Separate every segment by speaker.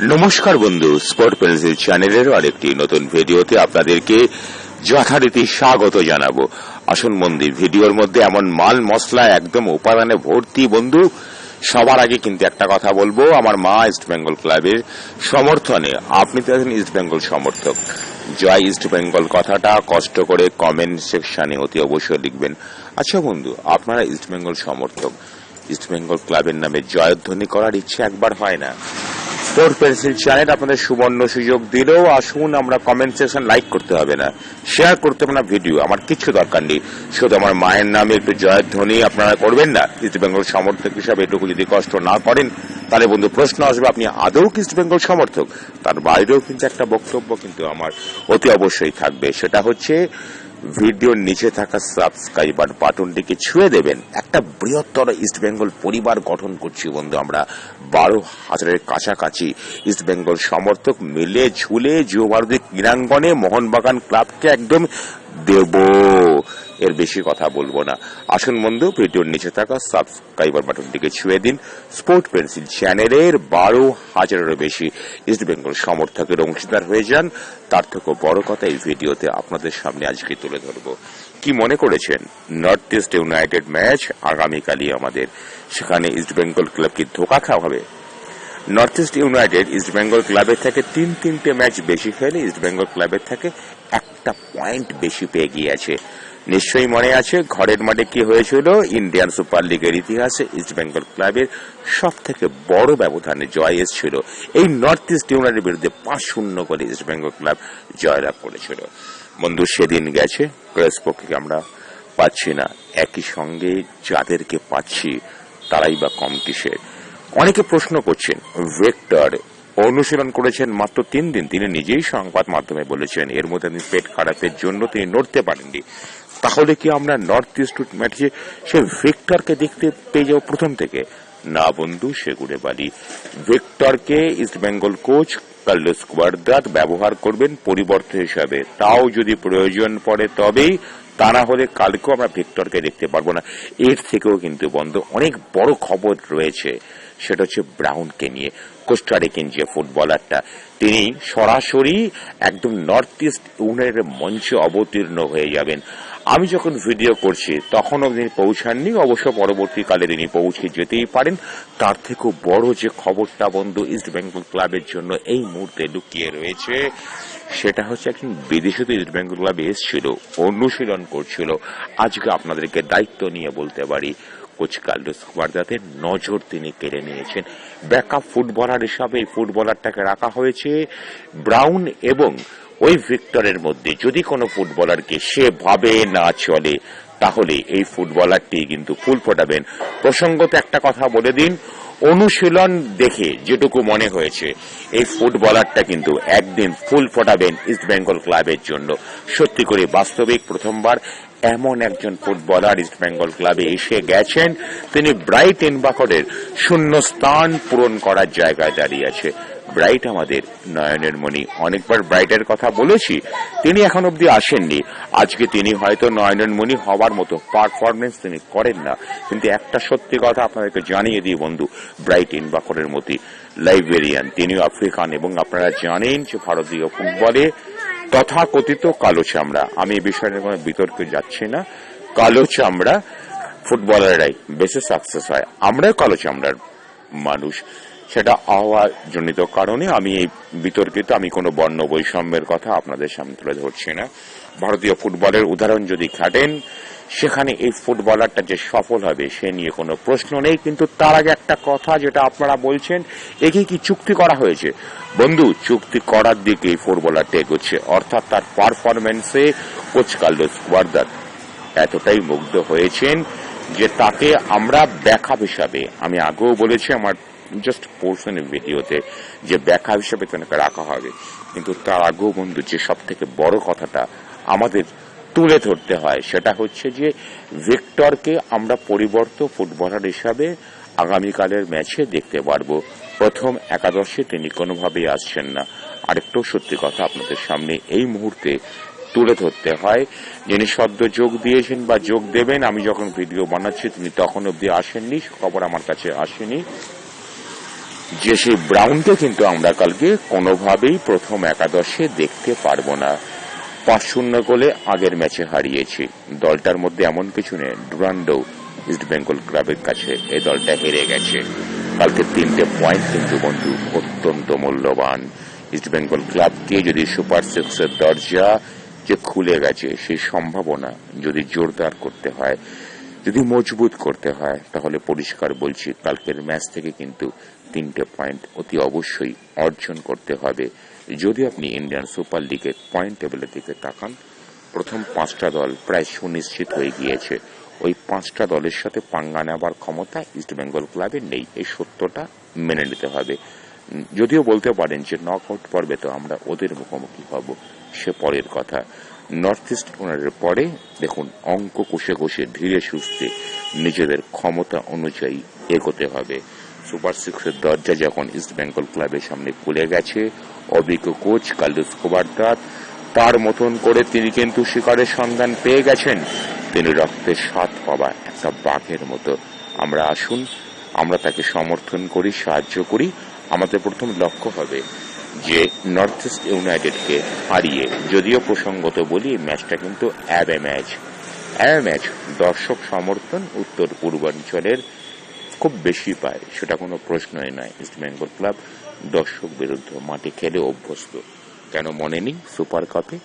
Speaker 1: নমস্কার বন্ধু sport pencil চ্যানেলের আরেকটি নতুন ভিডিওতে আপনাদেরকে যথারীতি স্বাগত জানাব। আসুন বন্ধু ভিডিওর মধ্যে এমন মাল মশলা একদম উপাদানে ভর্তি বন্ধু, সবার আগে কিন্তু একটা কথা বলব, আমার মা ইস্ট বেঙ্গল ক্লাবের সমর্থনে, আপনি তো ইস্ট বেঙ্গল সমর্থক। জয় ইস্ট বেঙ্গল কথাটা কষ্ট করে কমেন্ট সেকশনে অতি অবশ্যই লিখবেন। আচ্ছা বন্ধু, আপনারা ইস্ট বেঙ্গল সমর্থক ইস্ট বেঙ্গল ক্লাবের নামে জয়ধ্বনি করার ইচ্ছে একবার হয় না? স্পোর্ট পেন্সিল চ্যানেল আপনাদের সুবর্ণ সুযোগ দিলেও আসুন, আমরা কমেন্ট সেকশন লাইক করতে হবে না। শেয়ার করতে হবে না ভিডিও আমার কিছু দরকার নেই। শুধু আমার মায়ের নামে একটু জয়ের ধ্বনি আপনারা করবেন না। ইস্ট বেঙ্গল সমর্থক হিসাবে এটুকু যদি কষ্ট না করেন, তাহলে বন্ধু প্রশ্ন আসবে, আপনি আদৌ কি ইস্ট বেঙ্গল সমর্থক? তার বাইরেও কিন্তু একটা বক্তব্য কিন্তু আমার অতি অবশ্যই থাকবে। সেটা হচ্ছে ভিডিওর নিচে থাকা সাবস্ক্রাইব আর বাটনটিকে ছুঁয়ে দেবেন। একটা বৃহত্তর ইস্ট বেঙ্গল পরিবার গঠন করছি বন্ধু আমরা। বারো হাজারের কাছাকাছি ইস্ট বেঙ্গল সমর্থক মিলে ঝুলে যুব ভারতী ক্রীড়াঙ্গনে মোহনবাগান ক্লাবকে একদম দেব। এর বেশি কথা বলব না। আসুন বন্ধু, ভিডিওর নিচে থাকা সাবস্ক্রাইবার বাটনটিকে ছুঁয়ে দিন। স্পোর্ট পেন্সিল চ্যানেলের বারো হাজারেরও বেশি ইস্ট বেঙ্গল সমর্থকের অংশীদার হয়ে যান। তার থেকেও বড় কথা এই ভিডিওতে আপনাদের সামনে আজকে তুলে ধরবো। কি মনে করেছেন? নর্থ ইস্ট ইউনাইটেড ম্যাচ আগামীকালই আমাদের। সেখানে ইস্ট বেঙ্গল ক্লাব কি ধোকা খাওয়া হবে? North East United East Bengal ক্লাবের থেকে তিন তিনটে ম্যাচ বেশি খেলে ইস্ট বেঙ্গল ক্লাবের থেকে একটা পয়েন্ট বেশি পেয়ে গিয়েছে। নিশ্চয়ই মনে আছে ঘরের মাঠে কি হয়েছিল? ইন্ডিয়ান সুপার লিগের ইতিহাসে ইস্ট বেঙ্গল ক্লাবের সব থেকে বড় ব্যবধানে জয় এসেছিল। এই নর্থ ইস্ট ইউনাইটেড বিরুদ্ধে পাঁচ শূন্য করে ইস্ট বেঙ্গল ক্লাব জয়লাভ করেছিল। বন্ধু, সেদিন গেছে ক্রেসপোকে আমরা পাচ্ছি না। একই সঙ্গে যাদেরকে পাচ্ছি, তারাই বা কম কিসের? অনেকে প্রশ্ন করছেন ভেক্টর অনুশীলন করেছেন মাত্র তিন দিন। তিনি নিজেই সংবাদ মাধ্যমে বলেছেন, এর মধ্যে তিনি পেট খারাপের জন্য তিনি নড়তে পারেননি। তাহলে কি আমরা নর্থ ইস্ট ম্যাচে সে ভেক্টরকে দেখতে পেয়ে যাব প্রথম থেকে? না বন্ধু, সেগুড়ে বালি। ভেক্টরকে East Bengal coach Carlos Cuadrat ব্যবহার করবেন পরিবর্তন হিসাবে। তাও যদি প্রয়োজন পড়ে তবেই তা না হলে কালকেও আমরা ভিক্টরকে দেখতে পারব না। এর থেকেও কিন্তু বন্ধ, অনেক বড় খবর রয়েছে। সেটা হচ্ছে ব্রাউনকে নিয়ে। কোস্টারিকেন যে ফুটবলারটা, তিনি সরাসরি একদম নর্থ ইস্ট ইউনাইটেড মঞ্চে অবতীর্ণ হয়ে যাবেন। আমি যখন ভিডিও করছি, তখনও তিনি পৌঁছাননি, অবশ্য পরবর্তীকালে তিনি পৌঁছে যেতেই পারেন। তার থেকেও বড় যে খবরটা বন্ধু ইস্ট বেঙ্গল ক্লাবের জন্য এই মুহূর্তে লুকিয়ে রয়েছে, সেটা হচ্ছে একজন বিদেশি ইস্ট বেঙ্গল ক্লাবে এসেছিল, অনুশীলন করছিল। আজকে আপনাদেরকে দায়িত্ব নিয়ে বলতে পারি কোচ কার্লোস কুয়ারদাতের নজর তিনি কেড়ে নিয়েছেন। ব্যাকআপ ফুটবলার হিসাবে এই ফুটবলারটাকে রাখা হয়েছে ব্রাউন এবং ওই ভিক্টরের মধ্যে। যদি কোনো ফুটবলারকে সেভাবে না চলে, তাহলে এই ফুটবলারটি কিন্তু ফুল ফোটাবেন। প্রসঙ্গত একটা কথা বলে দিন, অনুশীলন দেখে যেটুকু মনে হয়েছে, এই ফুটবলারটা কিন্তু একদিন ফুল ফোটাবেন ইস্ট বেঙ্গল ক্লাবের জন্য। সত্যি করে বাস্তবিক প্রথমবার এমন একজন ফুটবলার ইস্ট বেঙ্গল ক্লাবে এসে গেছেন, তিনি ব্রাইট এনবাকরের শূন্য স্থান পূরণ করার জায়গায় দাঁড়িয়ে আছে। ব্রাইট আমাদের নয়নের মণি। অনেকবার ব্রাইটের কথা বলেছি, তিনি এখন অব্দি আসেননি। আজকে তিনি হয়তো নয়নের মণি হওয়ার মতো পারফরমেন্স তিনি করেন না। কিন্তু একটা সত্যি কথা আপনাদেরকে জানিয়ে দিই বন্ধু, ব্রাইট ইনবাকরের মতি। লাইবেরিয়ান, তিনিও আফ্রিকান এবং আপনারা জানেন যে ভারতীয় ফুটবলে তথাকথিত কালো চামড়া। আমি এই বিষয়ে কোনো বিতর্কে যাচ্ছি না। কালো চামড়া ফুটবলাররাই বেশি সাকসেস হয়। আমরাও কালো চামড়ার মানুষ। সেটা আহ্বা জনিত কারণে আমি এই বিতর্কিত, আমি কোনো বর্ণ বৈষম্যের কথা আপনাদের সামনে তুলে ধরছি না। ভারতীয় ফুটবলের উদাহরণ যদি খাটেন সেখানে এই ফুটবলারটা যে সফল হবে, সে নিয়ে কোনো প্রশ্ন নেই, কিন্তু তার আগে একটা কথা যেটা আপনারা বলছেন একে কি চুক্তি করা হয়েছে? বন্ধু, চুক্তি করার দিকে এই ফুটবলারটা এগোচ্ছে, অর্থাৎ তার পারফরমেন্সে কোচ কার্লোস ওয়ার্দার এতটাই মুগ্ধ হয়েছেন যে তাকে আমরা ব্যাকআপ হিসাবে, আমি আগেও বলেছি আমার জাস্ট পোর্শন ভিডিওতে, যে ব্যাখ্যা হিসেবে তাকে রাখা হবে। কিন্তু তার আগেও বন্ধু, যে সব থেকে বড় কথাটা আমাদের তুলে ধরতে হয়। সেটা হচ্ছে যে, ভিক্টরকে আমরা পরিবর্ত ফুটবলার হিসাবে আগামীকালের ম্যাচে দেখতে পারব। প্রথম একাদশে তিনি কোনোভাবেই আসছেন না। আরেকটু সত্যি কথা আপনাদের সামনে এই মুহূর্তে তুলে ধরতে হয়। যিনি সদ্য যোগ দিয়েছেন বা যোগ দেবেন, আমি যখন ভিডিও বানাচ্ছি, তিনি তখন অব্দি আসেননি খবর আমার কাছে আসেনি। যে সেই ব্রাউনকে কিন্তু আমরা কালকে কোনোভাবেই প্রথম একাদশে দেখতে পারব না। পাঁচ শূন্য গোলে আগের ম্যাচে হারিয়েছি। দলটার মধ্যে এমন কিছু নেই। ডুরান্ডো ইস্ট বেঙ্গল ক্লাবের কাছে এই দলটা হেরে গেছে। কালকে তিনটে পয়েন্ট কিন্তু বন্ধু অত্যন্ত মূল্যবান। ইস্ট বেঙ্গল ক্লাবকে যদি সুপার সিক্সের দরজা যে খুলে গেছে, সেই সম্ভাবনা যদি জোরদার করতে হয় যদি মজবুত করতে হয়, তাহলে পরিষ্কার বলছি, কালকের ম্যাচ থেকে কিন্তু তিনটে পয়েন্ট অতি অবশ্যই অর্জন করতে হবে। যদি আপনি ইন্ডিয়ান সুপার লিগের পয়েন্ট টেবিলের দিকে তাকান, প্রথম পাঁচটা দল প্রায় সুনিশ্চিত হয়ে গিয়েছে। ওই পাঁচটা দলের সাথে পাঙ্গা নেবার ক্ষমতা ইস্টবেঙ্গল ক্লাবের নেই। এই সত্যটা মেনে নিতে হবে। যদিও বলতে পারেন যে নক আউট পর্বে তো আমরা ওদের মুখোমুখি হব, সে পরের কথা। নর্থ ইস্ট ওনারের পরে দেখুন অঙ্ক কষে কষে ধীরে সুস্থে নিজেদের ক্ষমতা অনুযায়ী এগোতে হবে। সুপার সিক্সের দরজা যখন ইস্ট বেঙ্গল ক্লাবের সামনে খুলে গেছে, অভিজ্ঞ কোচ কালুস কোবার্দাত তার মতন করে তিনি কিন্তু শিকারের সন্ধান পেয়ে গেছেন। তিনি রক্তের স্বাদ পাওয়া একটা বাঘের মতো। আমরা আসুন, আমরা তাকে সমর্থন করি, সাহায্য করি। আমাদের প্রথম লক্ষ্য হবে যে নর্থ ইস্ট ইউনাইটেডকে হারিয়ে যদিও প্রসঙ্গত বলি ম্যাচটা কিন্তু অ্যাবে ম্যাচ। অ্যাবে ম্যাচ, দর্শক সমর্থন, উত্তর পূর্বাঞ্চলের খুব বেশি পায়, সেটা কোনো প্রশ্নই নয়। ইস্ট বেঙ্গল ক্লাব দর্শক বিরুদ্ধ মাঠে খেলে অভ্যস্ত। কেন মনে নেই সুপার কাপে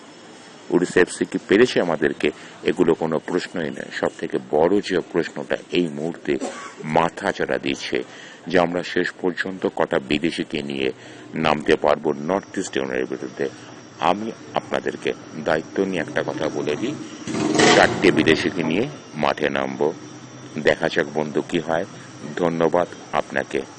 Speaker 1: উড়িষ্যা এফসি কি পেরেছে আমাদেরকে? এগুলো কোনো প্রশ্নই নয়। সব থেকে বড় যে প্রশ্নটা এই মুহূর্তে মাথা চড়া দিচ্ছে যে আমরা শেষ পর্যন্ত কটা বিদেশিকে নিয়ে নামতে পারব নর্থ ইস্ট ইউনাইটের বিরুদ্ধে? আমি আপনাদেরকে দায়িত্ব নিয়ে একটা কথা বলে দিই। চারটে বিদেশিকে নিয়ে মাঠে নামবো। দেখা যাক বন্ধু কি হয়। ধন্যবাদ আপনাকে।